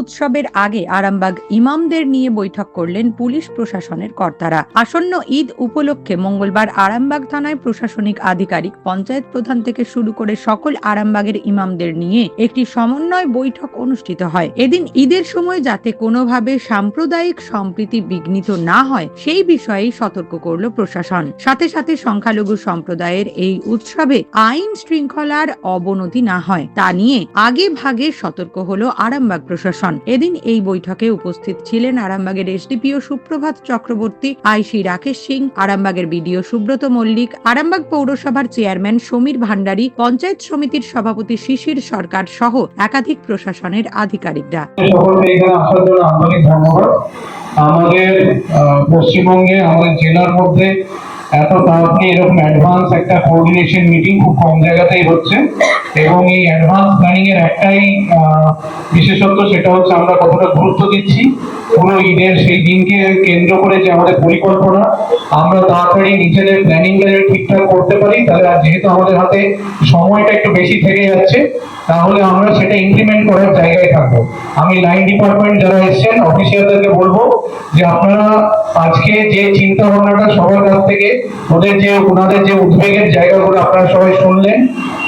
উৎসবের আগে আরামবাগ ইমামদের নিয়ে বৈঠক করলেন পুলিশ প্রশাসনের কর্তারা। আসন্ন ঈদ উপলক্ষে মঙ্গলবার আরামবাগ থানায় প্রশাসনিক আধিকারিক, পঞ্চায়েত প্রধান থেকে শুরু করে সকল আরামবাগের ইমামদের নিয়ে একটি সমন্বয় বৈঠক অনুষ্ঠিত হয়। এদিন ঈদের সময় যাতে কোনোভাবে সাম্প্রদায়িক সম্প্রীতি বিঘ্নিত না হয়, সেই বিষয়েই সতর্ক করল প্রশাসন। সাথে সাথে সংখ্যালঘু সম্প্রদায়ের এই উৎসবে আইন শৃঙ্খলার অবনতি না হয়, তা নিয়ে আগে ভাগে সতর্ক হলো আরামবাগ প্রশাসন। এদিন এই বৈঠকে উপস্থিত ছিলেন আরামবাগের এসডিপিও সুপ্রভাত চক্রবর্তী, আইসি রাকেশ সিং, আরামবাগের বিডিও সুব্রত মল্লিক, আরামবাগ পৌরসভার চেয়ারম্যান সমীর ভান্ডারী, পঞ্চায়েত সমিতির সভাপতি শিশির সরকার সহ একাধিক প্রশাসনের আধিকারিকরা। আমাদের পশ্চিমবঙ্গে, আমাদের জেলার মধ্যে এত তাড়াতাড়ি এরকম অ্যাডভান্স একটা কোঅর্ডিনেশন মিটিং খুব কম জায়গাতেই হচ্ছে? এবং এই অ্যাডভান্স প্ল্যানিং এর একটাই বিশেষত্ব সেটা হচ্ছে আমরা কতটা গুরুত্ব দিচ্ছি। পুরো ঈদের সেই দিনকে কেন্দ্র করে যে আমাদের পরিকল্পনা, আমরা তাড়াতাড়ি নিজেদের প্ল্যানিংটা যদি ঠিকঠাক করতে পারি, তাহলে যেহেতু আমাদের হাতে সময়টা একটু বেশি থেকে যাচ্ছে, তাহলে আমরা সেটা ইমপ্লিমেন্ট করার জায়গায় থাকব। আমি লাইন ডিপার্টমেন্ট যারা এসেছেন অফিসিয়ালদেরকে বলব যে আপনারা আজকে যে চিন্তা ভাবনাটা সবার কাছ থেকে ওদের যে, ওনাদের যে উদ্বেগের জায়গাগুলো আপনারা সবাই শুনলেন,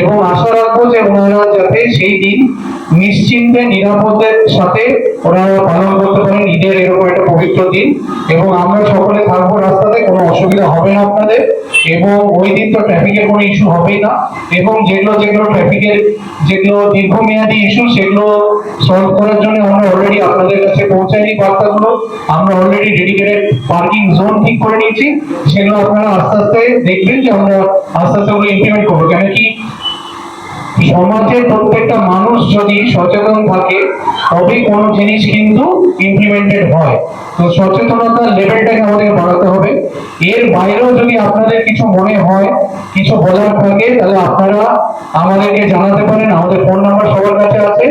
এবং আশা রাখব যে ওনারা যাতে সেই দিন নিশ্চিন্তে, নিরাপদের সাথে ওনারা পালন করতে পারেন, ঈদের এরকম একটা পবিত্র দিন এবং আমরা সকলে থাকব রাস্তাতে, কোনো অসুবিধা হবে না আপনাদের। এবং ওই দিন তো ট্রাফিকের কোনো ইস্যু হবেই না। এবং যেগুলো যেগুলো ট্রাফিকের যেগুলো দীর্ঘমেয়াদী ইস্যু সেগুলো সলভ করার জন্য আমরা অলরেডি আপনাদের কাছে পৌঁছায়নি বার্তাগুলো। আমরা অলরেডি ডেডিকেটেড পার্কিং জোন ঠিক করে নিয়েছি। সেগুলো আপনারা আস্তে আস্তে দেখবেন যে আমরা আস্তে আস্তে ওগুলো ইমপ্লিমেন্ট করব। কেন কি সমাজের প্রত্যেকটা মানুষ যদি সচেতন থাকে, তবেই কোনো জিনিস কিন্তু ইমপ্লিমেন্টেড হয়। তো সচেতনতার লেভেলটাকে আমাদের বাড়াতে হবে। এর বাইরেও যদি আপনাদের কিছু মনে হয়, কিছু বলার থাকে, তাহলে আপনারা আমাদেরকে জানাতে পারেন। আমাদের ফোন নাম্বার সবার কাছে আছে।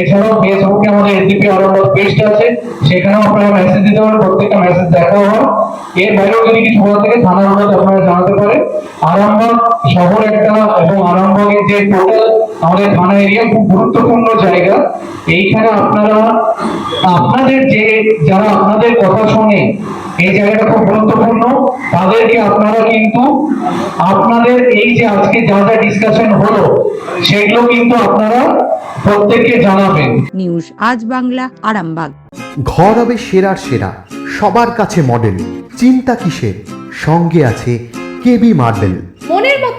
এছাড়াও ফেসবুকে আমাদের এসডিপি আরম্ভ পেজটা আছে। সেখানেও আপনারা মেসেজ দিতে পারেন, প্রত্যেকটা মেসেজ দেখা হয়। এর বাইরেও যদি কিছু বলার থাকে থানার মধ্যে আপনারা জানাতে পারেন। আরামবাগ শহর একটা এবং আরামবাগের যে টোটাল আমাদের থানা এরিয়া খুব গুরুত্বপূর্ণ জায়গা। এইখানে আপনারা আপনাদের যে যারা আপনাদের কথা শোনে এই জায়গাটা খুব গুরুত্বপূর্ণ। তাদেরকে আপনারা কিন্তু আপনাদের এই যে আজকে যা যা ডিসকাশন হলো সেগুলো কিন্তু আপনারা প্রত্যেককে জানাবেন। নিউজ আজ বাংলা আরামবাগ। ঘর হবে সেরার সেরা সবার কাছে মডেল চিন্তা কিসের? সঙ্গে আছে KB marble